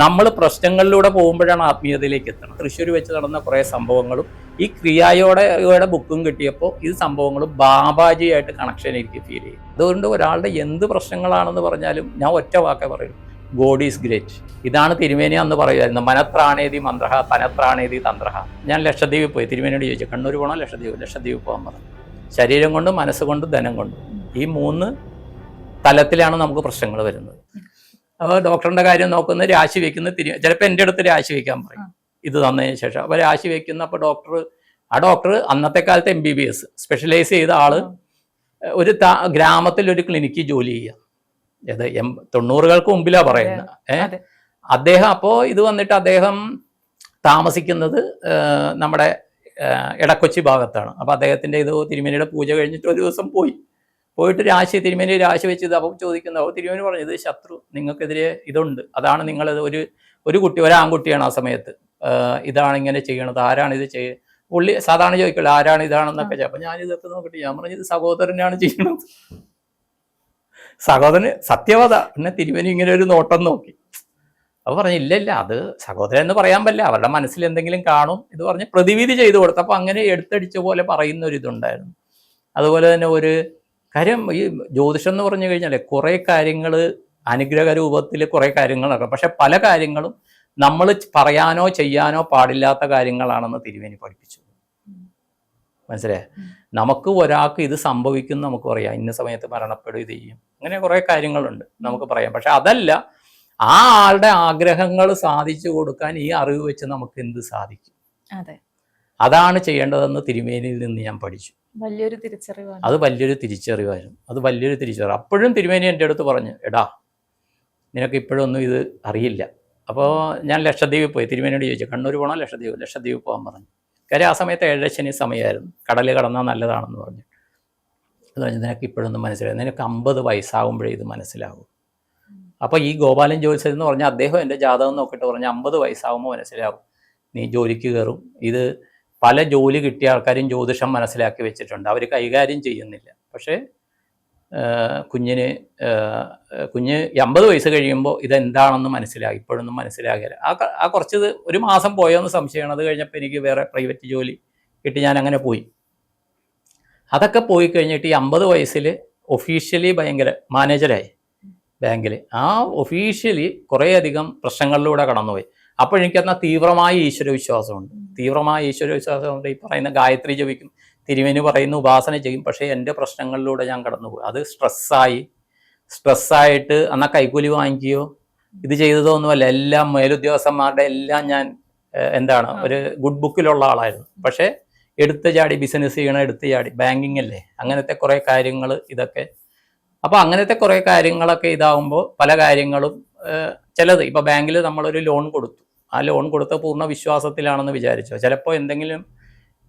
നമ്മൾ പ്രശ്നങ്ങളിലൂടെ പോകുമ്പോഴാണ് ആത്മീയതയിലേക്ക് എത്തുന്നത്. തൃശ്ശൂർ വെച്ച് നടന്ന കുറേ സംഭവങ്ങളും ഈ ക്രിയായോടെ യുടെ ബുക്കും കിട്ടിയപ്പോൾ ഇത് സംഭവങ്ങളും ബാബാജിയായിട്ട് കണക്ഷൻ എനിക്ക് ഫീൽ ചെയ്യും അതുകൊണ്ട് ഒരാളുടെ എന്ത് പ്രശ്നങ്ങളാണെന്ന് പറഞ്ഞാലും ഞാൻ ഒറ്റ വാക്കേ പറയും. ഗോഡ് ഈസ് ഗ്രേറ്റ് ഇതാണ് തിരുമേനി അന്ന് പറയുമായിരുന്നു മനത്രാണേതി മന്ത്രഹ തനത്രാണേതി തന്ത്രഹ. ഞാൻ ലക്ഷദ്വീപിൽ പോയി തിരുമേനിയോട് ചോദിച്ചു കണ്ണൂർ പോകണം? ലക്ഷദ്വീപ് ലക്ഷദ്വീപ് പോകാൻ പറഞ്ഞു. ശരീരം കൊണ്ടും മനസ്സുകൊണ്ടും ധനം കൊണ്ടും ഈ മൂന്ന് തലത്തിലാണ് നമുക്ക് പ്രശ്നങ്ങൾ വരുന്നത്. അപ്പോൾ ഡോക്ടറിന്റെ കാര്യം നോക്കുന്ന രാശി വെക്കുന്ന തിരി ചിലപ്പോൾ എന്റെ അടുത്ത് രാശി വെക്കാൻ പറയും. ഇത് തന്നതിന് ശേഷം. അപ്പോൾ രാശി വെക്കുന്ന അപ്പോൾ ഡോക്ടർ ആ ഡോക്ടർ അന്നത്തെ കാലത്ത് M B B S specialise ചെയ്ത ആൾ ഒരു താ- ഗ്രാമത്തിൽ ഒരു ക്ലിനിക്ക് ജോലി ചെയ്യുക ഇത് എം തൊണ്ണൂറുകൾക്ക് മുമ്പിലാ പറയുന്നത്. ഏഹ് അദ്ദേഹം അപ്പോൾ ഇത് വന്നിട്ട് അദ്ദേഹം താമസിക്കുന്നത് നമ്മുടെ ഇടക്കൊച്ചി ഭാഗത്താണ്. അപ്പോൾ അദ്ദേഹത്തിന്റെ ഇത് തിരുമേനിയുടെ പൂജ കഴിഞ്ഞിട്ട് ഒരു ദിവസം പോയി. പോയിട്ട് രാശി തിരുമേനി രാശി വെച്ച് ഇത് അപ്പോൾ ചോദിക്കുന്നത് അപ്പോൾ തിരുമേനി പറഞ്ഞു ഇത് ശത്രു നിങ്ങൾക്കെതിരെ ഇതുണ്ട്. അതാണ് നിങ്ങളത് ഒരു ഒരു കുട്ടി ഒരാൺകുട്ടിയാണ് ആ സമയത്ത്. ഇതാണ് ഇങ്ങനെ ചെയ്യണത്. ആരാണ് ഇത് ചെയ്യുക പുള്ളി സാധാരണ ചോദിക്കില്ല ആരാണ് ഇതാണെന്നൊക്കെ അപ്പം അപ്പൊ ഞാൻ ഇതൊക്കെ നോക്കിയിട്ട് ഞാൻ പറഞ്ഞു ഇത് സഹോദരനാണ് ചെയ്യണത്. സഹോദരന് സത്യവത. പിന്നെ തിരുമേനി ഇങ്ങനെ ഒരു നോട്ടം നോക്കി. അപ്പൊ പറഞ്ഞു ഇല്ല ഇല്ല അത് സഹോദരൻ എന്ന് പറയാൻ പറ്റില്ല. അവരുടെ മനസ്സിൽ എന്തെങ്കിലും കാണും. ഇത് പറഞ്ഞ് പ്രതിവിധി ചെയ്തു കൊടുത്തപ്പോൾ അങ്ങനെ എടുത്തടിച്ച പോലെ പറയുന്ന ഒരു ഇതുണ്ടായിരുന്നു. അതുപോലെ തന്നെ ഒരു കാര്യം ഈ ജ്യോതിഷം എന്ന് പറഞ്ഞു കഴിഞ്ഞാൽ കുറേ കാര്യങ്ങൾ അനുഗ്രഹ രൂപത്തിൽ കുറേ നടക്കും. പക്ഷെ പല കാര്യങ്ങളും നമ്മൾ പറയാനോ ചെയ്യാനോ പാടില്ലാത്ത കാര്യങ്ങളാണെന്ന് തിരുവേനി പഠിപ്പിച്ചു. മനസ്സിലായേ? നമുക്ക് ഒരാൾക്ക് ഇത് സംഭവിക്കും നമുക്ക് പറയാം. ഇന്ന സമയത്ത് മരണപ്പെടും ഇത് ചെയ്യും. അങ്ങനെ കുറേ കാര്യങ്ങളുണ്ട് നമുക്ക് പറയാം. പക്ഷെ അതല്ല ആ ആളുടെ ആഗ്രഹങ്ങൾ സാധിച്ചു കൊടുക്കാൻ ഈ അറിവ് വെച്ച് നമുക്ക് എന്ത് സാധിക്കും? അതെ. അതാണ് ചെയ്യേണ്ടതെന്ന് തിരുമേനിയിൽ നിന്ന് ഞാൻ പഠിച്ചു. വലിയൊരു തിരിച്ചറിവാണ്. അത് വലിയൊരു തിരിച്ചറിവായിരുന്നു. അത് വലിയൊരു തിരിച്ചറിവ്. അപ്പോഴും തിരുമേനി എന്റെ അടുത്ത് പറഞ്ഞു എടാ നിനക്ക് ഇപ്പോഴൊന്നും ഇത് അറിയില്ല. അപ്പോൾ ഞാൻ ലക്ഷദ്വീപിൽ പോയി. തിരുമേനിയോട് ചോദിച്ചു കണ്ണൂർ പോകണം ലക്ഷദ്വീപ്? ലക്ഷദ്വീപ് പോകാൻ പറഞ്ഞു. കാര്യം ആ സമയത്ത് ഏഴരശനി സമയമായിരുന്നു. കടൽ കടന്നാൽ നല്ലതാണെന്ന് പറഞ്ഞു. അത് പറഞ്ഞു നിനക്ക് ഇപ്പോഴൊന്നും മനസ്സിലാവും നിനക്ക് അമ്പത് വയസ്സാകുമ്പോഴേ ഇത് മനസ്സിലാവും. അപ്പോൾ ഈ ഗോപാലൻ ജോത്സ്യൻ എന്ന് പറഞ്ഞാൽ അദ്ദേഹം എന്റെ ജാതകം നോക്കിയിട്ട് പറഞ്ഞു അമ്പത് വയസ്സാകുമ്പോൾ മനസ്സിലാവും. നീ ജോലിക്ക് കയറും. ഇത് പല ജോലി കിട്ടിയ ആൾക്കാരും ജ്യോതിഷം മനസ്സിലാക്കി വെച്ചിട്ടുണ്ട്. അവർ കൈകാര്യം ചെയ്യുന്നില്ല. പക്ഷേ കുഞ്ഞിന് കുഞ്ഞ് അമ്പത് വയസ്സ് കഴിയുമ്പോൾ ഇതെന്താണെന്ന് മനസ്സിലാകും ഇപ്പോഴൊന്നും മനസ്സിലാകില്ല. ആ ആ കുറച്ച് ഒരു മാസം പോയോന്ന് സംശയമാണ്. അത് കഴിഞ്ഞപ്പോൾ എനിക്ക് വേറെ പ്രൈവറ്റ് ജോലി കിട്ടി. ഞാൻ അങ്ങനെ പോയി. അതൊക്കെ പോയി കഴിഞ്ഞിട്ട് ഈ അമ്പത് വയസ്സിൽ ഒഫീഷ്യലി ഭയങ്കര മാനേജരായി. ബാങ്കിൽ ആ ഒഫീഷ്യലി കുറേയധികം പ്രശ്നങ്ങളിലൂടെ കടന്നുപോയി. അപ്പോൾ എനിക്കെന്നാൽ തീവ്രമായ ഈശ്വരവിശ്വാസമുണ്ട്. തീവ്രമായ ഈശ്വരവിശ്വാസമുണ്ട്. ഈ പറയുന്ന ഗായത്രി ജപിക്കും തിരുമേനി പറയുന്ന ഉപാസന ചെയ്യും. പക്ഷേ എന്റെ പ്രശ്നങ്ങളിലൂടെ ഞാൻ കടന്നുപോയി അത് സ്ട്രെസ്സായി. സ്ട്രെസ്സായിട്ട് എന്നാൽ കൈക്കൂലി വാങ്ങിക്കുകയോ ഇത് ചെയ്തതോ ഒന്നുമല്ല എല്ലാം മേലുദ്യോഗസ്ഥന്മാരുടെ എല്ലാം ഞാൻ എന്താണ് ഒരു ഗുഡ് ബുക്കിലുള്ള ആളായിരുന്നു. പക്ഷേ എടുത്ത് ചാടി ബിസിനസ് ചെയ്യണം എടുത്ത് ചാടി ബാങ്കിങ് അല്ലേ? അങ്ങനത്തെ കുറേ കാര്യങ്ങൾ ഇതൊക്കെ. അപ്പോൾ അങ്ങനത്തെ കുറേ കാര്യങ്ങളൊക്കെ ഇതാവുമ്പോൾ പല കാര്യങ്ങളും ചിലത്. ഇപ്പോൾ ബാങ്കിൽ നമ്മളൊരു ലോൺ കൊടുത്തു. ആ ലോൺ കൊടുത്ത പൂർണ വിശ്വാസത്തിലാണെന്ന് വിചാരിച്ചോ? ചിലപ്പോൾ എന്തെങ്കിലും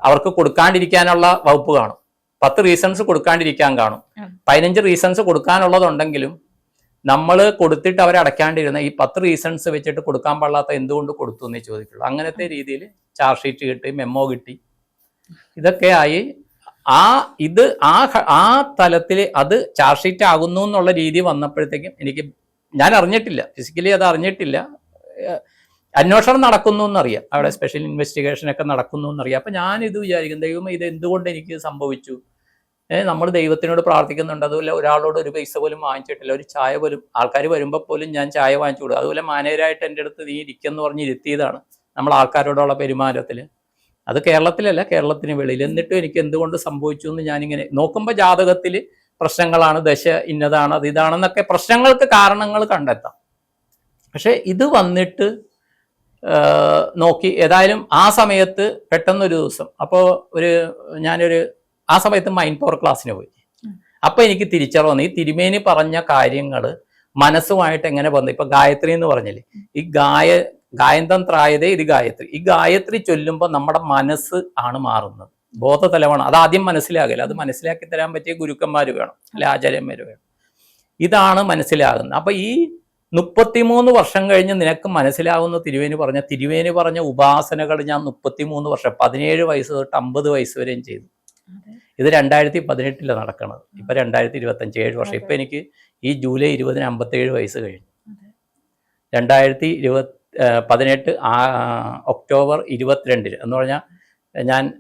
അവർക്ക് കൊടുക്കാണ്ടിരിക്കാനുള്ള വകുപ്പ് കാണും. പത്ത് റീസൺസ് കൊടുക്കാണ്ടിരിക്കാൻ കാണും. പതിനഞ്ച് റീസൺസ് കൊടുക്കാനുള്ളതുണ്ടെങ്കിലും നമ്മൾ കൊടുത്തിട്ട് അവരെ അടയ്ക്കാണ്ടിരുന്ന ഈ പത്ത് റീസൺസ് വെച്ചിട്ട് കൊടുക്കാൻ പാടില്ലാത്ത എന്തുകൊണ്ട് കൊടുത്തു എന്നേ ചോദിക്കുള്ളൂ. അങ്ങനത്തെ രീതിയിൽ ചാർജ് ഷീറ്റ് കിട്ടി മെമ്മോ കിട്ടി. ഇതൊക്കെ ആയി ആ ഇത് ആ ആ തലത്തിൽ അത് ചാർജ് ഷീറ്റ് ആകുന്നു എന്നുള്ള രീതി വന്നപ്പോഴത്തേക്കും എനിക്ക് ഞാൻ അറിഞ്ഞിട്ടില്ല. ഫിസിക്കലി അത് അറിഞ്ഞിട്ടില്ല. അന്വേഷണം നടക്കുന്നു എന്നറിയാം. അവിടെ സ്പെഷ്യൽ ഇൻവെസ്റ്റിഗേഷൻ ഒക്കെ നടക്കുന്നു എന്നറിയാം. അപ്പൊ ഞാൻ ഇത് വിചാരിക്കും ദൈവം ഇത് എന്തുകൊണ്ട് എനിക്ക് സംഭവിച്ചു? നമ്മൾ ദൈവത്തിനോട് പ്രാർത്ഥിക്കുന്നുണ്ട്. അതുപോലെ ഒരാളോട് ഒരു പൈസ പോലും വാങ്ങിച്ചിട്ടില്ല. ഒരു ചായ പോലും ആൾക്കാർ വരുമ്പോൾ പോലും ഞാൻ ചായ വാങ്ങിച്ചു കൊടുക്കും. അതുപോലെ മാനേജരായിട്ട് എന്റെ അടുത്ത് നീ ഇരിക്കുന്നു പറഞ്ഞ് ഇരുത്തിയതാണ് നമ്മൾ ആൾക്കാരോടുള്ള പെരുമാറ്റത്തിൽ. അത് കേരളത്തിലല്ല കേരളത്തിന് വെളിയിൽ. എന്നിട്ടും എനിക്ക് എന്തുകൊണ്ട് സംഭവിച്ചു എന്ന് ഞാനിങ്ങനെ നോക്കുമ്പോൾ ജാതകത്തിൽ പ്രശ്നങ്ങളാണ് ദശ ഇന്നതാണ് അത് ഇതാണെന്നൊക്കെ പ്രശ്നങ്ങൾക്ക് കാരണങ്ങൾ കണ്ടെത്താം. പക്ഷേ ഇത് വന്നിട്ട് നോക്കി. ഏതായാലും ആ സമയത്ത് പെട്ടെന്നൊരു ദിവസം. അപ്പോൾ ഒരു ഞാനൊരു ആ സമയത്ത് മൈൻഡ് പവർ ക്ലാസ്സിന് പോയി. അപ്പോൾ അപ്പൊ എനിക്ക് തിരിച്ചറിവ് ഈ തിരുമേനി പറഞ്ഞ കാര്യങ്ങൾ മനസ്സുമായിട്ട് എങ്ങനെ ബന്ധം ഇപ്പൊ ഗായത്രി എന്ന് പറഞ്ഞില്ലേ? ഈ ഗായ ഗായന്തം ഗായന്തന്ത്രായതേ ഇത് ഗായത്രി. ഈ ഗായത്രി ചൊല്ലുമ്പോൾ നമ്മുടെ മനസ്സ് ആണ് മാറുന്നത്. ബോധതലമാണ് അത് ആദ്യം മനസ്സിലാകില്ല അത് മനസ്സിലാക്കി തരാൻ പറ്റിയ ഗുരുക്കന്മാർ വേണം. അല്ലെ ആചാര്യന്മാർ വേണം. ഇതാണ് മനസ്സിലാകുന്നത്. അപ്പൊ ഈ മുപ്പത്തിമൂന്ന് വർഷം കഴിഞ്ഞ് നിനക്ക് മനസ്സിലാവുന്ന തിരുവേനി പറഞ്ഞ തിരുവേനി പറഞ്ഞ ഉപാസനകൾ ഞാൻ മുപ്പത്തിമൂന്ന് വർഷം പതിനേഴ് വയസ്സ് തൊട്ട് അമ്പത് വയസ്സ് വരെയും ചെയ്തു. ഇത് രണ്ടായിരത്തി പതിനെട്ടിലാണ് നടക്കുന്നത് ഇപ്പൊ രണ്ടായിരത്തി ഇരുപത്തഞ്ച് ഏഴ് വർഷം. ഇപ്പൊ എനിക്ക് ഈ ജൂലൈ ഇരുപതിന് അമ്പത്തേഴ് വയസ്സ് കഴിഞ്ഞു. രണ്ടായിരത്തി ഇരുപത്തി പതിനെട്ട് ആ- ഒക്ടോബർ ഇരുപത്തിരണ്ടിന് എന്ന് പറഞ്ഞാൽ ഞാൻ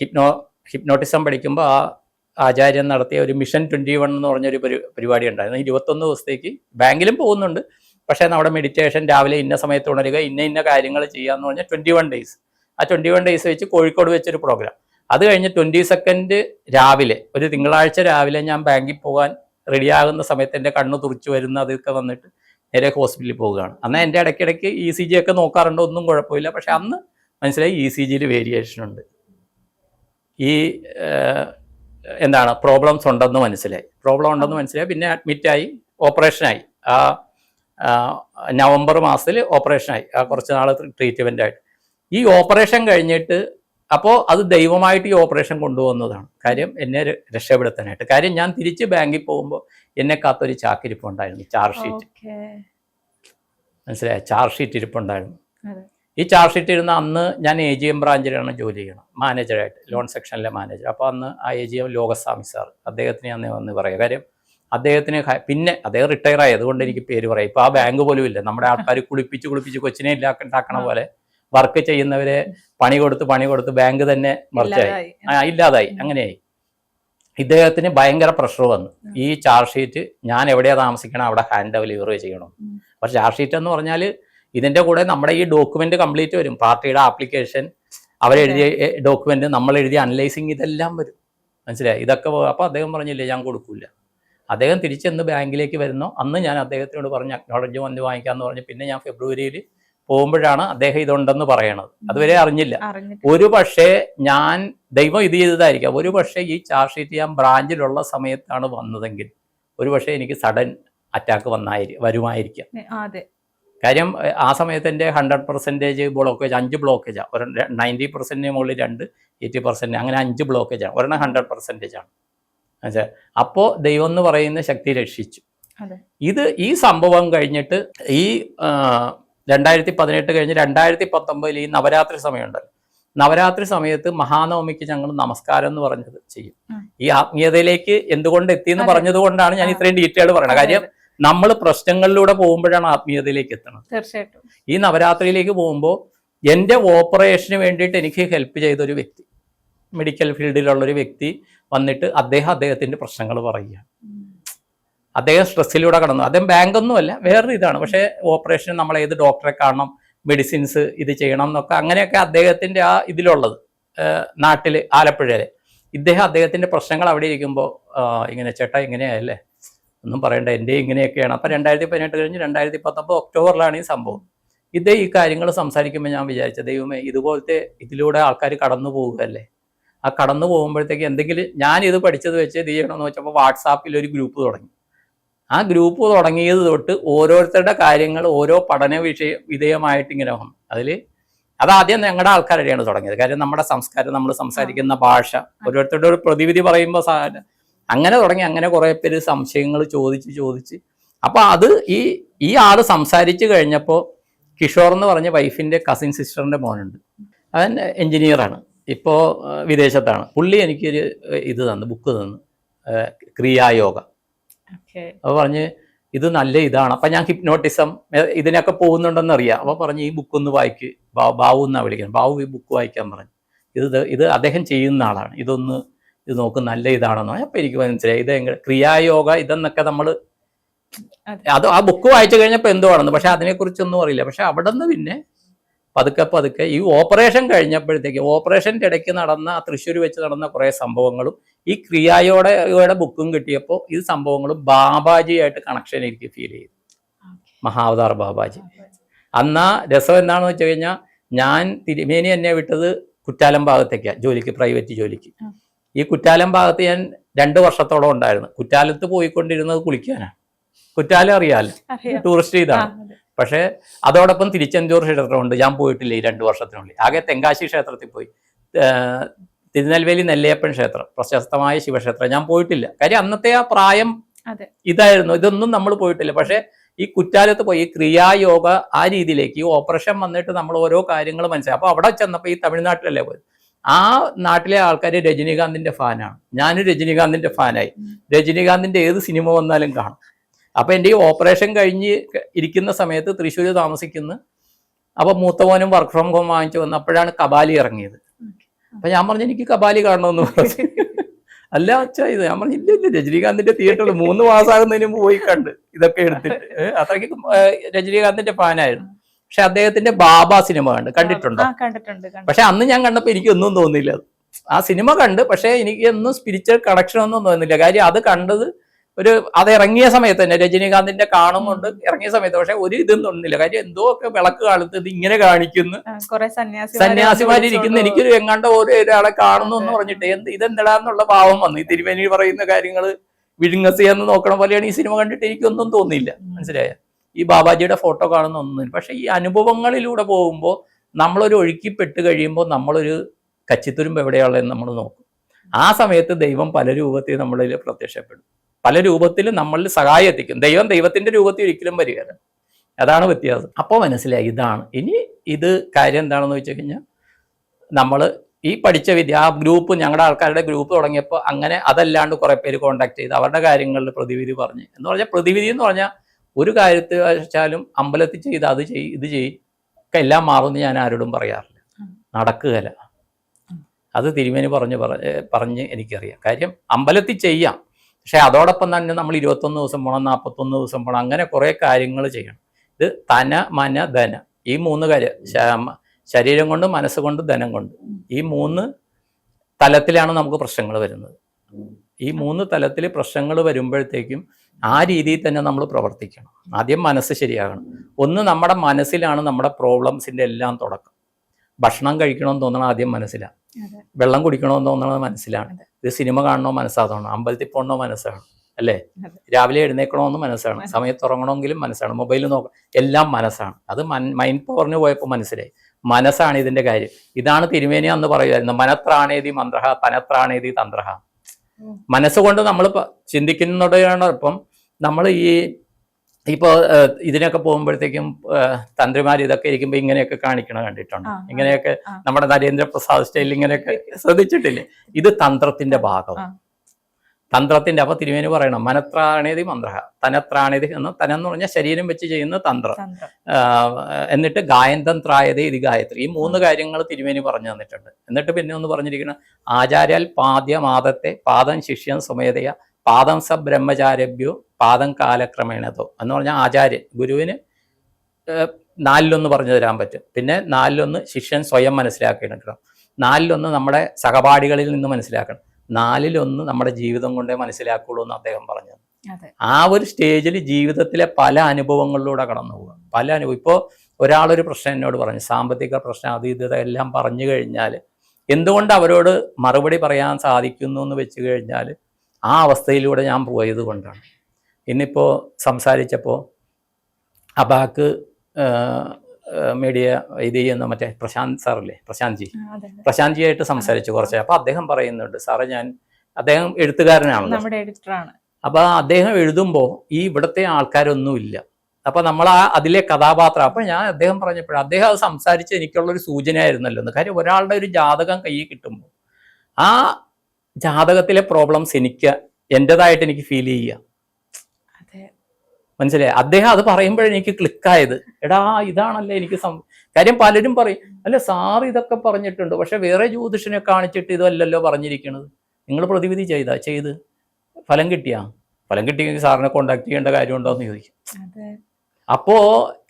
ഹിപ്നോ ഹിപ്നോട്ടിസം പഠിക്കുമ്പോൾ ആ ആചാര്യൻ നടത്തിയ ഒരു മിഷൻ ട്വന്റി വൺ എന്ന് പറഞ്ഞൊരു പരി പരിപാടി ഉണ്ടായിരുന്നു. ഇരുപത്തൊന്ന് ദിവസത്തേക്ക് ബാങ്കിലും പോകുന്നുണ്ട്. പക്ഷേ നമ്മുടെ മെഡിറ്റേഷൻ രാവിലെ ഇന്ന സമയത്ത് ഉണരുക ഇന്ന ഇന്ന കാര്യങ്ങൾ ചെയ്യാന്ന് പറഞ്ഞാൽ ട്വന്റി വൺ ഡേയ്സ് ആ ട്വന്റി വൺ ഡേയ്സ് വെച്ച് കോഴിക്കോട് വെച്ചൊരു പ്രോഗ്രാം അത് കഴിഞ്ഞ് ട്വന്റി സെക്കൻഡ് രാവിലെ ഒരു തിങ്കളാഴ്ച രാവിലെ ഞാൻ ബാങ്കിൽ പോകാൻ റെഡിയാകുന്ന സമയത്ത് എന്റെ കണ്ണ് തുറച്ചു വരുന്ന അതൊക്കെ വന്നിട്ട് നേരെ ഹോസ്പിറ്റലിൽ പോവുകയാണ്. അന്ന് എന്റെ ഇടയ്ക്കിടയ്ക്ക് ഇ സി ജി ഒക്കെ നോക്കാറുണ്ട് ഒന്നും കുഴപ്പമില്ല. പക്ഷെ അന്ന് മനസ്സിലായി ഇ സി ജിയിൽ വേരിയേഷൻ ഉണ്ട്. ഈ എന്താണ് പ്രോബ്ലംസ് ഉണ്ടെന്ന് മനസ്സിലായി. പ്രോബ്ലം ഉണ്ടെന്ന് മനസ്സിലായി. പിന്നെ അഡ്മിറ്റായി ഓപ്പറേഷനായി ആ ആ, നവംബർ മാസത്തിൽ ഓപ്പറേഷനായി ആ കുറച്ച് നാൾ ട്രീറ്റ്മെന്റ് ആയിട്ട്. ഈ ഓപ്പറേഷൻ കഴിഞ്ഞിട്ട് അപ്പോൾ അത് ദൈവമായിട്ട് ഈ ഓപ്പറേഷൻ കൊണ്ടുവന്നതാണ്. കാര്യം എന്നെ രക്ഷപ്പെടുത്താനായിട്ട്. കാര്യം ഞാൻ തിരിച്ച് ബാങ്കിൽ പോകുമ്പോൾ എന്നെ കാത്തൊരു ചാക്കിരിപ്പുണ്ടായിരുന്നു ചാർജ് ഷീറ്റ് മനസ്സിലായ? ചാർജ് ഷീറ്റ് ഇരിപ്പുണ്ടായിരുന്നു. ഈ ചാർജ് ഷീറ്റ് ഇരുന്ന അന്ന് ഞാൻ എ ജി എം ബ്രാഞ്ചിലാണ് ജോലി ചെയ്യണം മാനേജറായിട്ട് ലോൺ സെക്ഷനിലെ മാനേജർ അപ്പോൾ അന്ന് ആ A G M Lokaswamy sir അദ്ദേഹത്തിന് അന്ന് വന്ന് പറയാം. കാര്യം അദ്ദേഹത്തിന് പിന്നെ അദ്ദേഹം റിട്ടയർ ആയതുകൊണ്ട് എനിക്ക് പേര് പറയാം. ഇപ്പോൾ ആ ബാങ്ക് പോലും ഇല്ല. നമ്മുടെ ആൾക്കാർ കുളിപ്പിച്ച് കുളിപ്പിച്ച് കൊച്ചിനെ ഇല്ലാണ്ടാക്കണ പോലെ വർക്ക് ചെയ്യുന്നവരെ പണി കൊടുത്ത് പണി കൊടുത്ത് ബാങ്ക് തന്നെ മറിച്ചായി ഇല്ലാതായി. ഇല്ലാതായി. അങ്ങനെയായി. ഇദ്ദേഹത്തിന് ഭയങ്കര പ്രഷർ വന്നു. ഈ ചാർജ് ഷീറ്റ് ഞാൻ എവിടെയാണ് താമസിക്കണം അവിടെ ഹാൻഡ് ഡെലിവറി ചെയ്യണം. പക്ഷെ ചാർജ് ഷീറ്റ് എന്ന് പറഞ്ഞാൽ ഇതിന്റെ കൂടെ നമ്മുടെ ഈ ഡോക്യുമെന്റ് കംപ്ലീറ്റ് വരും. പാർട്ടിയുടെ ആപ്ലിക്കേഷൻ അവരെഴുതിയ ഡോക്യുമെന്റ് നമ്മൾ എഴുതിയ അനലൈസിങ് ഇതെല്ലാം വരും. മനസ്സിലായി? ഇതൊക്കെ അപ്പോൾ അദ്ദേഹം പറഞ്ഞില്ലേ ഞാൻ കൊടുക്കില്ല അദ്ദേഹം തിരിച്ചെന്ന് ബാങ്കിലേക്ക് വരുന്നു. അന്ന് ഞാൻ അദ്ദേഹത്തിനോട് പറഞ്ഞു അക്നോളജ്മെന്റ് വാങ്ങിക്കാന്ന് പറഞ്ഞു. പിന്നെ ഞാൻ ഫെബ്രുവരിയിൽ പോകുമ്പോഴാണ് അദ്ദേഹം ഇതുണ്ടെന്ന് പറയണത്. അതുവരെ അറിഞ്ഞില്ല. ഒരു പക്ഷേ ഞാൻ ദൈവം ഇത് ചെയ്തതായിരിക്കാം. ഒരു പക്ഷേ ഈ ചാർജ് ഷീറ്റ് ഞാൻ ബ്രാഞ്ചിലുള്ള സമയത്താണ് വന്നതെങ്കിൽ ഒരു പക്ഷേ എനിക്ക് സഡൻ അറ്റാക്ക് വന്നായിരിക്കും വരുമായിരിക്കാം. കാര്യം ആ സമയത്ത് എന്റെ ഹൺഡ്രഡ് പെർസെന്റേജ് ബ്ലോക്കേജ് അഞ്ച് ബ്ലോക്കേജാണ് ഒരു നയന്റി പെർസെന്റിന് മുകളിൽ രണ്ട് എയ്റ്റി പെർസെന്റ് അങ്ങനെ അഞ്ച് ബ്ലോക്കേജാണ് ഒരെണ്ണം ഹൺഡ്രഡ് പെർസെന്റേജ് ആണ്. മനസ്സിലായോ? അപ്പോൾ ദൈവം എന്ന് പറയുന്ന ശക്തി രക്ഷിച്ചു. ഇത് ഈ സംഭവം കഴിഞ്ഞിട്ട് ഈ രണ്ടായിരത്തി പതിനെട്ട് കഴിഞ്ഞ് രണ്ടായിരത്തി പത്തൊമ്പതിൽ ഈ നവരാത്രി സമയമുണ്ടല്ലോ. നവരാത്രി സമയത്ത് മഹാനവമിക്ക് ഞങ്ങൾ നമസ്കാരം എന്ന് പറഞ്ഞത് ചെയ്യും. ഈ ആത്മീയതയിലേക്ക് എന്തുകൊണ്ട് എത്തിയെന്ന് എന്ന് പറഞ്ഞത് കൊണ്ടാണ് ഞാൻ ഇത്രയും ഡീറ്റെയിൽ പറയുന്നത് കാര്യം. നമ്മൾ പ്രശ്നങ്ങളിലൂടെ പോകുമ്പോഴാണ് ആത്മീയതയിലേക്ക് എത്തുന്നത്. തീർച്ചയായിട്ടും. ഈ നവരാത്രിയിലേക്ക് പോകുമ്പോൾ എന്റെ ഓപ്പറേഷന് വേണ്ടിയിട്ട് എനിക്ക് ഹെൽപ്പ് ചെയ്ത ഒരു വ്യക്തി മെഡിക്കൽ ഫീൽഡിലുള്ള ഒരു വ്യക്തി വന്നിട്ട് അദ്ദേഹം അദ്ദേഹത്തിന്റെ പ്രശ്നങ്ങൾ പറയുക. അദ്ദേഹം സ്ട്രെസ്സിലൂടെ കടന്നു. അദ്ദേഹം ബാങ്കൊന്നുമല്ല വേറൊരു ഇതാണ്. പക്ഷേ ഓപ്പറേഷൻ നമ്മൾ ഏത് ഡോക്ടറെ കാണണം മെഡിസിൻസ് ഇത് ചെയ്യണം എന്നൊക്കെ അങ്ങനെയൊക്കെ അദ്ദേഹത്തിന്റെ ആ ഇതിലുള്ളത് നാട്ടിൽ ആലപ്പുഴയിലെ. ഇദ്ദേഹം അദ്ദേഹത്തിന്റെ പ്രശ്നങ്ങൾ അവിടെ ഇരിക്കുമ്പോൾ ഇങ്ങനെ ചേട്ടാ ഇങ്ങനെയല്ലേ ഒന്നും പറയണ്ട എന്റെ ഇങ്ങനെയൊക്കെയാണ്. അപ്പം രണ്ടായിരത്തി പതിനെട്ട് കഴിഞ്ഞ് രണ്ടായിരത്തി പത്തൊമ്പത് ഒക്ടോബറിലാണ് ഈ സംഭവം. ഇതേ ഈ കാര്യങ്ങൾ സംസാരിക്കുമ്പോൾ ഞാൻ വിചാരിച്ച ദൈവമേ ഇതുപോലത്തെ ഇതിലൂടെ ആൾക്കാർ കടന്നു പോവുകയല്ലേ? ആ കടന്നു പോകുമ്പോഴത്തേക്ക് എന്തെങ്കിലും ഞാൻ ഇത് പഠിച്ചത് വെച്ച് ഇത് ചെയ്യണമെന്ന് വെച്ചപ്പോൾ വാട്സാപ്പിൽ ഒരു ഗ്രൂപ്പ് തുടങ്ങി. ആ ഗ്രൂപ്പ് തുടങ്ങിയത് തൊട്ട് ഓരോരുത്തരുടെ കാര്യങ്ങൾ ഓരോ പഠന വിഷയ വിധേയമായിട്ട് ഇങ്ങനെ വന്നു. അതിൽ അതാദ്യം ഞങ്ങളുടെ ആൾക്കാരുടെയാണ് തുടങ്ങിയത്. കാര്യം നമ്മുടെ സംസ്കാരം നമ്മൾ സംസാരിക്കുന്ന ഭാഷ ഓരോരുത്തരുടെ ഒരു പ്രതിവിധി പറയുമ്പോൾ അങ്ങനെ തുടങ്ങി അങ്ങനെ കുറേ പേര് സംശയങ്ങൾ ചോദിച്ച് ചോദിച്ച്. അപ്പോൾ അത് ഈ ഈ ആൾ സംസാരിച്ച് കഴിഞ്ഞപ്പോൾ കിഷോർ എന്ന് പറഞ്ഞ വൈഫിന്റെ കസിൻ സിസ്റ്ററിന്റെ മോനുണ്ട്. അവൻ എഞ്ചിനീയറാണ് ഇപ്പോൾ വിദേശത്താണ്. പുള്ളി എനിക്കൊരു ഇത് തന്നു ബുക്ക് തന്നു. ക്രിയായോഗ. അപ്പോൾ പറഞ്ഞ് ഇത് നല്ല ഇതാണ്. അപ്പം ഞാൻ ഹിപ്നോട്ടിസം ഇതിനൊക്കെ പോകുന്നുണ്ടെന്ന് അറിയാം. അപ്പോൾ പറഞ്ഞ് ഈ ബുക്ക് ഒന്ന് വായിക്ക്. ബാവു എന്നാണ് വിളിക്കുന്നത്. ബാവു ഈ ബുക്ക് വായിക്കാൻ പറഞ്ഞു. ഇത് ഇത് അദ്ദേഹം ചെയ്യുന്ന ആളാണ്. ഇതൊന്ന് ഇത് നോക്ക് നല്ല ഇതാണെന്ന്? അപ്പോൾ എനിക്ക് മനസ്സിലായി. ഇത് ക്രിയായോഗ ഇതെന്നൊക്കെ നമ്മൾ അത്. ആ ബുക്ക് വായിച്ചു കഴിഞ്ഞപ്പോൾ എന്തോ ആണെന്ന്. പക്ഷെ അതിനെക്കുറിച്ചൊന്നും അറിയില്ല. പക്ഷെ അവിടെ നിന്ന് പിന്നെ പതുക്കെ പതുക്കെ ഈ ഓപ്പറേഷൻ കഴിഞ്ഞപ്പോഴത്തേക്ക് ഓപ്പറേഷന്റെ ഇടയ്ക്ക് നടന്ന ആ തൃശ്ശൂർ വെച്ച് നടന്ന കുറേ സംഭവങ്ങളും ഈ ക്രിയായോടെ ബുക്കും കിട്ടിയപ്പോൾ ഈ സംഭവങ്ങളും ബാബാജിയായിട്ട് കണക്ഷൻ എനിക്ക് ഫീൽ ചെയ്തു. മഹാവതാർ ബാബാജി. അന്നാ രസം എന്താണെന്ന് വെച്ച് കഴിഞ്ഞാൽ ഞാൻ തിരുമേനി എന്നെ വിട്ടത് കുറ്റാലം ഭാഗത്തേക്കാണ് ജോലിക്ക് പ്രൈവറ്റ് ജോലിക്ക്. ഈ കുറ്റാലം ഭാഗത്ത് ഞാൻ രണ്ട് വർഷത്തോളം ഉണ്ടായിരുന്നു. കുറ്റാലത്ത് പോയിക്കൊണ്ടിരുന്നത് കുളിക്കാനാണ് കുറ്റാലം അറിയാലോ? ടൂറിസ്റ്റ് ഇതാണ്. പക്ഷേ അതോടൊപ്പം തിരുച്ചെന്തൂർ ക്ഷേത്രമുണ്ട്. ഞാൻ പോയിട്ടില്ല ഈ രണ്ട് വർഷത്തിനുള്ളിൽ. ആകെ തെങ്കാശി ക്ഷേത്രത്തിൽ പോയി. തിരുനെൽവേലി നെല്ലയപ്പൻ ക്ഷേത്രം പ്രശസ്തമായ ശിവക്ഷേത്രം. ഞാൻ പോയിട്ടില്ല. കാര്യം അന്നത്തെ ആ പ്രായം. ഇതായിരുന്നു. ഇതൊന്നും നമ്മൾ പോയിട്ടില്ല. പക്ഷേ ഈ കുറ്റാലത്ത് പോയി ക്രിയായോഗ ആ രീതിയിലേക്ക് ഈ ഓപ്പറേഷൻ വന്നിട്ട് നമ്മൾ ഓരോ കാര്യങ്ങൾ മനസ്സിലായി. അപ്പോൾ അവിടെ ചെന്നപ്പോൾ ഈ തമിഴ്നാട്ടിലല്ലേ പോയത്? ആ നാട്ടിലെ ആൾക്കാർ രജനീകാന്തിന്റെ ഫാനാണ്. ഞാനും രജനീകാന്തിന്റെ ഫാനായി. രജനീകാന്തിന്റെ ഏത് സിനിമ വന്നാലും കാണും. അപ്പൊ എന്റെ ഈ ഓപ്പറേഷൻ കഴിഞ്ഞ് ഇരിക്കുന്ന സമയത്ത് തൃശ്ശൂർ താമസിക്കുന്ന. അപ്പൊ മൂത്തവനും വർക്ക് ഫ്രം ഹോം വാങ്ങിച്ചു വന്നു അപ്പോഴാണ് കബാലി ഇറങ്ങിയത്. അപ്പൊ ഞാൻ പറഞ്ഞു എനിക്ക് കബാലി കാണണമെന്ന് പറഞ്ഞു. അല്ല അച്ഛാ ഇത് ഞാൻ പറഞ്ഞു ഇല്ല ഇല്ല രജനീകാന്തിന്റെ തിയേറ്ററിൽ മൂന്ന് മാസമാകുന്നതിന് മുമ്പ് പോയി കണ്ട് ഇതൊക്കെ എടുത്തിട്ട്. അത്രയ്ക്ക് രജനീകാന്തിന്റെ ഫാനായിരുന്നു. പക്ഷെ അദ്ദേഹത്തിന്റെ ബാബ സിനിമ കണ്ട് കണ്ടിട്ടുണ്ടോ. പക്ഷെ അന്ന് ഞാൻ കണ്ടപ്പോ എനിക്ക് ഒന്നും തോന്നിയില്ല. ആ സിനിമ കണ്ട് പക്ഷെ എനിക്ക് ഒന്നും സ്പിരിച്വൽ കണക്ഷൻ ഒന്നും തോന്നുന്നില്ല കാര്യം അത് കണ്ടത് ഒരു അത് ഇറങ്ങിയ സമയത്ത് തന്നെ രജനീകാന്തിന്റെ കാണുന്നുണ്ട് ഇറങ്ങിയ സമയത്ത് പക്ഷെ ഒരു ഇതും തോന്നുന്നില്ല കാര്യം എന്തോ ഒക്കെ വിളക്ക് കാലത്ത് ഇത് ഇങ്ങനെ കാണിക്കുന്നു. സന്യാസിമാരിയ്ക്കുന്ന എനിക്കൊരു എങ്ങാണ്ട് ഓരോ ഒരാളെ കാണുന്നു എന്ന് പറഞ്ഞിട്ട് എന്ത് ഇതെന്താണെന്നുള്ള ഭാവം വന്നു. ഈ തിരുവേനി പറയുന്ന കാര്യങ്ങൾ വിഴുങ്ങസിയെന്ന് നോക്കണ പോലെയാണ് ഈ സിനിമ കണ്ടിട്ട് എനിക്കൊന്നും തോന്നിയില്ല. മനസ്സിലായ? ഈ ബാബാജിയുടെ ഫോട്ടോ കാണുന്ന ഒന്നും പക്ഷെ ഈ അനുഭവങ്ങളിലൂടെ പോകുമ്പോൾ നമ്മളൊരു ഒഴുക്കിപ്പെട്ട് കഴിയുമ്പോൾ നമ്മളൊരു കച്ചിത്തുരുമ്പ് എവിടെയുള്ളതെന്ന് നമ്മൾ നോക്കും. ആ സമയത്ത് ദൈവം പല രൂപത്തിൽ നമ്മളിൽ പ്രത്യക്ഷപ്പെടും. പല രൂപത്തിൽ നമ്മളിൽ സഹായം എത്തിക്കും. ദൈവം ദൈവത്തിന്റെ രൂപത്തിൽ ഒരിക്കലും വരിക അതാണ് വ്യത്യാസം. അപ്പോൾ മനസ്സിലായി ഇതാണ്. ഇനി ഇത് കാര്യം എന്താണെന്ന് വെച്ച് കഴിഞ്ഞാൽ നമ്മൾ ഈ പഠിച്ച വിദ്യ ആ ഗ്രൂപ്പ് ഞങ്ങളുടെ ആൾക്കാരുടെ ഗ്രൂപ്പ് തുടങ്ങിയപ്പോൾ അങ്ങനെ അതല്ലാണ്ട് കുറേ പേര് കോണ്ടാക്ട് ചെയ്ത് അവരുടെ കാര്യങ്ങളിൽ പ്രതിവിധി പറഞ്ഞ്. എന്ന് പറഞ്ഞാൽ പ്രതിവിധി എന്ന് പറഞ്ഞാൽ ഒരു കാര്യത്തിൽ വെച്ചാലും അമ്പലത്തിൽ ചെയ്ത് അത് ചെയ് ഇത് ചെയ് ഒക്കെ എല്ലാം മാറുമെന്ന് ഞാൻ ആരോടും പറയാറില്ല. നടക്കുകല നടക്കുകയില്ല. അത് തിരുമേനി പറഞ്ഞ് പറഞ്ഞ് എനിക്കറിയാം. കാര്യം അമ്പലത്തിൽ ചെയ്യാം. പക്ഷെ അതോടൊപ്പം തന്നെ നമ്മൾ ഇരുപത്തൊന്ന് ദിവസം പോകണം നാൽപ്പത്തൊന്ന് ദിവസം പോകണം അങ്ങനെ കുറേ കാര്യങ്ങൾ ചെയ്യണം. ഇത് തന മന ധന. ഈ മൂന്ന് കാര്യം ശരീരം കൊണ്ട് മനസ്സുകൊണ്ട് ധനം കൊണ്ട്. ഈ മൂന്ന് തലത്തിലാണ് നമുക്ക് പ്രശ്നങ്ങൾ വരുന്നത്. ഈ മൂന്ന് തലത്തിൽ പ്രശ്നങ്ങൾ വരുമ്പോഴത്തേക്കും ആ രീതിയിൽ തന്നെ നമ്മൾ പ്രവർത്തിക്കണം. ആദ്യം മനസ്സ് ശരിയാകണം. ഒന്ന് നമ്മുടെ മനസ്സിലാണ് നമ്മുടെ പ്രോബ്ലംസിന്റെ എല്ലാം തുടക്കം. ഭക്ഷണം കഴിക്കണമെന്ന് തോന്നണം ആദ്യം മനസ്സിലാണ്. വെള്ളം കുടിക്കണമെന്ന് തോന്നണത് മനസ്സിലാണ്. ഇത് സിനിമ കാണണോ മനസ്സാതോണം അമ്പലത്തിൽ പോകണോ മനസ്സാണ് അല്ലേ? രാവിലെ എഴുന്നേക്കണമെന്ന് മനസ്സാണ് മനസ്സ്. സമയത്ത് ഉറങ്ങണമെങ്കിലും മനസ്സാണ് മൊബൈൽ നോക്കണം എല്ലാം മനസ്സാണ്. അത് മൈൻഡ് പവറിന് പോയപ്പോൾ മനസ്സിലായി. മനസ്സാണ് ഇതിന്റെ കാര്യം. ഇതാണ് തിരുമേനി എന്ന് പറയുമായിരുന്നു മനത്രാണേതി മന്ത്രഹ തനത്രാണേതി തന്ത്രഹ. മനസ്സുകൊണ്ട് നമ്മൾ ചിന്തിക്കുന്നതോടൊപ്പം നമ്മൾ ഈ ഇപ്പോൾ ഇതിനൊക്കെ പോകുമ്പോഴത്തേക്കും തന്ത്രിമാർ ഇതൊക്കെ ഇരിക്കുമ്പോൾ ഇങ്ങനെയൊക്കെ കാണിക്കണ കണ്ടിട്ടുണ്ട്. ഇങ്ങനെയൊക്കെ. നമ്മുടെ നരേന്ദ്രപ്രസാദ് സ്റ്റൈലിൽ ഇങ്ങനെയൊക്കെ ശ്രദ്ധിച്ചിട്ടില്ലേ? ഇത് തന്ത്രത്തിന്റെ ഭാഗം. തന്ത്രത്തിന്റെ അപ്പൊ തിരുമേനി പറയണം മനത്രാണേതി മന്ത്ര തനത്രാണേതി എന്ന് തനം എന്ന് പറഞ്ഞാൽ ശരീരം വെച്ച് ചെയ്യുന്ന തന്ത്രം. എന്നിട്ട് ഗായന്തന്ത്രായതേ ഇത് ഗായത്രി. ഈ മൂന്ന് കാര്യങ്ങൾ തിരുമേനി പറഞ്ഞു തന്നിട്ടുണ്ട്. എന്നിട്ട് പിന്നെ ഒന്ന് പറഞ്ഞിരിക്കണം ആചാര്യാൽ പാദ്യമാദത്തെ പാദം ശിഷ്യം സ്വമേധയ പാദം സ ബ്രഹ്മചാരഭ്യോ പാദം കാലക്രമേണതോ എന്ന് പറഞ്ഞാൽ ആചാര്യൻ ഗുരുവിന് നാലിലൊന്ന് പറഞ്ഞു തരാൻ പറ്റും. പിന്നെ നാലിലൊന്ന് ശിഷ്യൻ സ്വയം മനസ്സിലാക്കിയെടുക്കണം. നാലിലൊന്ന് നമ്മുടെ സഹപാഠികളിൽ നിന്ന് മനസ്സിലാക്കണം. നാലിലൊന്ന് നമ്മുടെ ജീവിതം കൊണ്ടേ മനസ്സിലാക്കുള്ളൂ എന്ന് അദ്ദേഹം പറഞ്ഞത്. ആ ഒരു സ്റ്റേജിൽ ജീവിതത്തിലെ പല അനുഭവങ്ങളിലൂടെ കടന്നു പോകുക പല അനുഭവം. ഇപ്പോൾ ഒരാളൊരു പ്രശ്നം എന്നോട് പറഞ്ഞു. സാമ്പത്തിക പ്രശ്നം അത് ഇത് എല്ലാം പറഞ്ഞു കഴിഞ്ഞാൽ എന്തുകൊണ്ട് അവരോട് മറുപടി പറയാൻ സാധിക്കുന്നു എന്ന് വെച്ച് കഴിഞ്ഞാൽ ആ അവസ്ഥയിലൂടെ ഞാൻ പോയത് കൊണ്ടാണ്. ഇന്നിപ്പോൾ സംസാരിച്ചപ്പോൾ അബാക്ക് മീഡിയ ഇത് ചെയ്യുന്ന മറ്റേ പ്രശാന്ത് സാറല്ലേ പ്രശാന്ത് ജി. പ്രശാന്ത് ജിയായിട്ട് സംസാരിച്ചു കുറച്ച്. അപ്പോൾ അദ്ദേഹം പറയുന്നുണ്ട് സാറേ ഞാൻ അദ്ദേഹം എഴുത്തുകാരനാണ് നമ്മുടെ എഡിറ്ററാണ്. അപ്പൊ അദ്ദേഹം എഴുതുമ്പോൾ ഈ ഇവിടുത്തെ ആൾക്കാരൊന്നുമില്ല അപ്പൊ നമ്മൾ ആ അതിലെ കഥാപാത്രം അപ്പൊ ഞാൻ അദ്ദേഹം പറഞ്ഞപ്പോഴും അദ്ദേഹം അത് സംസാരിച്ച് എനിക്കുള്ള ഒരു സൂചനയായിരുന്നല്ലോ എന്ന്. കാര്യം ഒരാളുടെ ഒരു ജാതകം കയ്യിൽ കിട്ടുമ്പോൾ ആ ജാതകത്തിലെ പ്രോബ്ലംസ് എനിക്ക് എന്റെതായിട്ട് എനിക്ക് ഫീൽ ചെയ്യുക മനസ്സിലായി? അദ്ദേഹം അത് പറയുമ്പോഴേ എനിക്ക് ക്ലിക്കായത്. എടാ ഇതാണല്ലേ എനിക്ക് കാര്യം പലരും പറയും അല്ല സാർ ഇതൊക്കെ പറഞ്ഞിട്ടുണ്ട് പക്ഷെ വേറെ ജ്യോതിഷനെ കാണിച്ചിട്ട് ഇതല്ലല്ലോ പറഞ്ഞിരിക്കുന്നത് നിങ്ങൾ പ്രതിവിധി ചെയ്താ ചെയ്ത്. ഫലം കിട്ടിയാ? ഫലം കിട്ടിയെങ്കിൽ സാറിനെ കോണ്ടാക്ട് ചെയ്യേണ്ട കാര്യമുണ്ടോ എന്ന് ചോദിക്കും അപ്പോ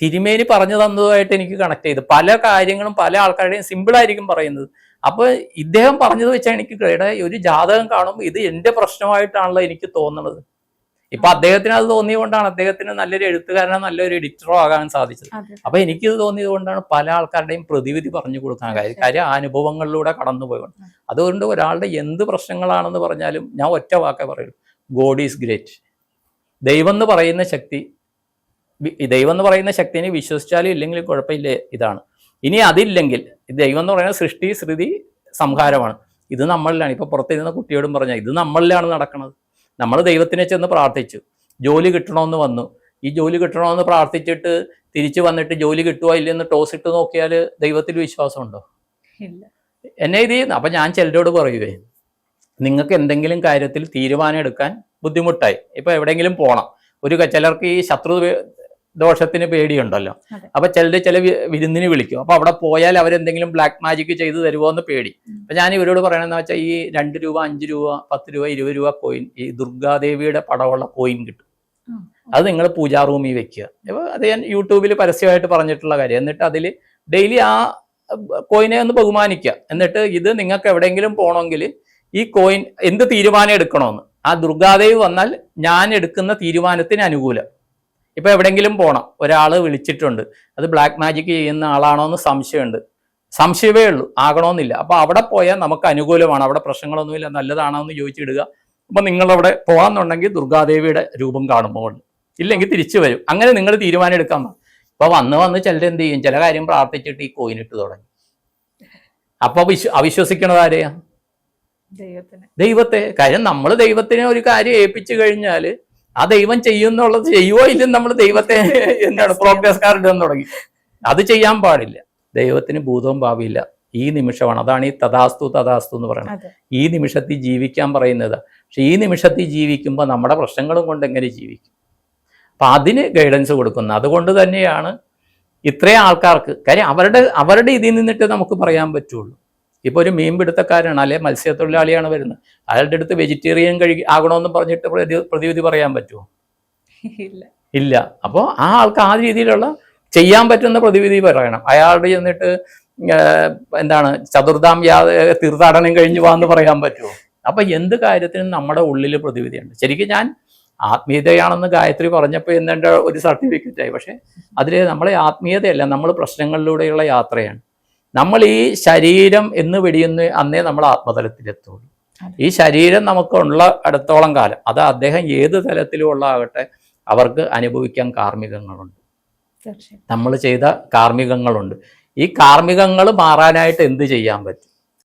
തിരുമേനി പറഞ്ഞു തന്നതുമായിട്ട് എനിക്ക് കണക്ട് ചെയ്ത്. പല കാര്യങ്ങളും പല ആൾക്കാരുടെയും സിമ്പിൾ ആയിരിക്കും പറയുന്നത്. അപ്പൊ ഇദ്ദേഹം പറഞ്ഞത് വെച്ചാൽ എനിക്ക് എടാ ഒരു ജാതകം കാണുമ്പോൾ ഇത് എന്റെ പ്രശ്നമായിട്ടാണല്ലോ എനിക്ക് തോന്നുന്നത് ഇപ്പൊ അദ്ദേഹത്തിന് അത് തോന്നിയതുകൊണ്ടാണ് അദ്ദേഹത്തിന് നല്ലൊരു എഴുത്തുകാരനോ നല്ലൊരു എഡിറ്ററോ ആകാൻ സാധിച്ചത്. അപ്പൊ എനിക്കിത് തോന്നിയത് കൊണ്ടാണ് പല ആൾക്കാരുടെയും പ്രതിവിധി പറഞ്ഞു കൊടുക്കാൻ കാര്യം. കാര്യം ആ അനുഭവങ്ങളിലൂടെ കടന്നു പോയത് അതുകൊണ്ട് ഒരാളുടെ എന്ത് പ്രശ്നങ്ങളാണെന്ന് പറഞ്ഞാലും ഞാൻ ഒറ്റ വാക്കേ പറയൂ. ഗോഡ് ഈസ് ഗ്രേറ്റ് ദൈവം എന്ന് പറയുന്ന ശക്തി ദൈവം എന്ന് പറയുന്ന ശക്തിനെ വിശ്വസിച്ചാലും ഇല്ലെങ്കിലും കുഴപ്പമില്ല ഇതാണ്. ഇനി അതില്ലെങ്കിൽ ദൈവം എന്ന് പറയുന്ന സൃഷ്ടി ശ്രുതി സംഹാരമാണ്. ഇത് നമ്മളിലാണ്. ഇപ്പൊ പുറത്തിരുന്ന കുട്ടിയോടും പറഞ്ഞാൽ ഇത് നമ്മളിലാണ് നടക്കുന്നത് നമ്മൾ ദൈവത്തിനെ ചെന്ന് പ്രാർത്ഥിച്ചു. ജോലി കിട്ടണമെന്ന് വന്നു. ഈ ജോലി കിട്ടണമെന്ന് പ്രാർത്ഥിച്ചിട്ട് തിരിച്ചു വന്നിട്ട് ജോലി കിട്ടുമോ ഇല്ലെന്ന് ടോസ് ഇട്ട് നോക്കിയാൽ ദൈവത്തിൽ വിശ്വാസമുണ്ടോ? എന്നെ ഇത് അപ്പം ഞാൻ ചിലരോട് പറയുവേ നിങ്ങൾക്ക് എന്തെങ്കിലും കാര്യത്തിൽ തീരുമാനം എടുക്കാൻ ബുദ്ധിമുട്ടായി. ഇപ്പൊ എവിടെയെങ്കിലും പോകണം ഒരു ചിലർക്ക് ഈ ശത്രു ദോഷത്തിന് പേടിയുണ്ടല്ലോ. അപ്പൊ ചിലര് ചില വിരുന്നിന് വിളിക്കും. അപ്പൊ അവിടെ പോയാൽ അവരെന്തെങ്കിലും ബ്ലാക്ക് മാജിക് ചെയ്തു തരുമോ എന്ന് പേടി അപ്പൊ ഞാൻ ഇവരോട് പറയണമെന്ന് വെച്ചാൽ ഈ രണ്ട് രൂപ അഞ്ച് രൂപ പത്ത് രൂപ ഇരുപത് രൂപ കോയിൻ ഈ ദുർഗാദേവിയുടെ പടമുള്ള കോയിൻ കിട്ടും. അത് നിങ്ങൾ പൂജാ റൂമിൽ വെക്കുക. അപ്പൊ അത് ഞാൻ യൂട്യൂബിൽ പരസ്യമായിട്ട് പറഞ്ഞിട്ടുള്ള കാര്യം. എന്നിട്ട് അതിൽ ഡെയിലി ആ കോയിനെ ഒന്ന് ബഹുമാനിക്കുക. എന്നിട്ട് ഇത് നിങ്ങൾക്ക് എവിടെയെങ്കിലും പോകണമെങ്കിൽ ഈ കോയിൻ എന്ത് തീരുമാനം എടുക്കണമെന്ന് ആ ദുർഗാദേവി വന്നാൽ ഞാൻ എടുക്കുന്ന തീരുമാനത്തിന് അനുകൂലം. ഇപ്പൊ എവിടെയെങ്കിലും പോകണം ഒരാൾ വിളിച്ചിട്ടുണ്ട്. അത് ബ്ലാക്ക് മാജിക് ചെയ്യുന്ന ആളാണോ എന്ന് സംശയമുണ്ട്. സംശയമേ ഉള്ളൂ. ആകണമെന്നില്ല. അപ്പോൾ അവിടെ പോയാൽ നമുക്ക് അനുകൂലമാണ്. അവിടെ പ്രശ്നങ്ങളൊന്നുമില്ല. നല്ലതാണോ എന്ന് ചോദിച്ചിടുക. അപ്പൊ നിങ്ങളവിടെ പോകാമെന്നുണ്ടെങ്കിൽ ദുർഗാദേവിയുടെ രൂപം കാണുമ്പോൾ ഇല്ലെങ്കിൽ തിരിച്ചു വരും. അങ്ങനെ നിങ്ങൾ തീരുമാനം എടുക്കാൻ ഇപ്പോൾ വന്ന് വന്ന് ചിലർ എന്ത് ചെയ്യും? ചില കാര്യം പ്രാർത്ഥിച്ചിട്ട് ഈ കോയിൻ ഇട്ട് തുടങ്ങി. അപ്പൊ വിശ്വ അവിശ്വസിക്കണത് ആരെയാ? ദൈവത്തെ. കാര്യം നമ്മൾ ദൈവത്തിനെ ഒരു കാര്യം ഏൽപ്പിച്ചു കഴിഞ്ഞാൽ ആ ദൈവം ചെയ്യുന്നുള്ളത് ചെയ്യുവോ ഇല്ലെന്ന് നമ്മൾ ദൈവത്തെ എന്താണ് പ്രോഗ്രസ് കാർഡ് എന്ന് തുടങ്ങി. അത് ചെയ്യാൻ പാടില്ല. ദൈവത്തിന് ഭൂതവും ഭാവിയില്ല. ഈ നിമിഷമാണ്. അതാണ് ഈ തഥാസ്തു തഥാസ്തു എന്ന് പറയുന്നത്. ഈ നിമിഷത്തിൽ ജീവിക്കാൻ പറയുന്നത്. പക്ഷെ ഈ നിമിഷത്തിൽ ജീവിക്കുമ്പോൾ നമ്മുടെ പ്രശ്നങ്ങളും കൊണ്ട് എങ്ങനെ ജീവിക്കും? അപ്പം അതിന് ഗൈഡൻസ് കൊടുക്കുന്നത് അതുകൊണ്ട് തന്നെയാണ് ഇത്രയും ആൾക്കാർക്ക് കാര്യം അവരുടെ അവരുടെ ഇതിൽ നിന്നിട്ട് നമുക്ക് പറയാൻ പറ്റുള്ളൂ. ഇപ്പോൾ ഒരു മീൻ പിടുത്തക്കാരാണ് അല്ലെ മത്സ്യത്തൊഴിലാളിയാണ് വരുന്നത്. അയാളുടെ അടുത്ത് വെജിറ്റേറിയൻ കഴി ആകണമെന്ന് പറഞ്ഞിട്ട് പ്രതി പ്രതിവിധി പറയാൻ പറ്റുമോ ഇല്ല. ഇല്ല. അപ്പോൾ ആ ആൾക്ക് ആ രീതിയിലുള്ള ചെയ്യാൻ പറ്റുന്ന പ്രതിവിധി പറയണം. അയാളുടെ ചെന്നിട്ട് എന്താണ് ചതുർദാം യാ തീർത്ഥാടനം കഴിഞ്ഞു വാന്ന് പറയാൻ പറ്റുമോ അപ്പൊ എന്ത് കാര്യത്തിനും നമ്മുടെ ഉള്ളിൽ പ്രതിവിധിയുണ്ട്. ശരിക്കും ഞാൻ ആത്മീയതയാണെന്ന് ഗായത്രി പറഞ്ഞപ്പോൾ എന്നെ ഒരു സർട്ടിഫിക്കറ്റായി പക്ഷെ അതിൽ നമ്മളെ ആത്മീയതയല്ല നമ്മൾ പ്രശ്നങ്ങളിലൂടെയുള്ള യാത്രയാണ്. നമ്മൾ ഈ ശരീരം എന്ന് വെടിയുന്ന അന്നേ നമ്മൾ ആത്മതലത്തിലെത്തുള്ളൂ. ഈ ശരീരം നമുക്കുള്ള അടുത്തോളം കാലം അത് അദ്ദേഹം ഏത് തലത്തിലുമുള്ള ആകട്ടെ അവർക്ക് അനുഭവിക്കാൻ കാർമ്മികങ്ങളുണ്ട്. നമ്മൾ ചെയ്ത കാർമ്മികങ്ങളുണ്ട്. ഈ കാർമ്മികങ്ങൾ മാറാനായിട്ട് എന്ത് ചെയ്യാൻ പറ്റും?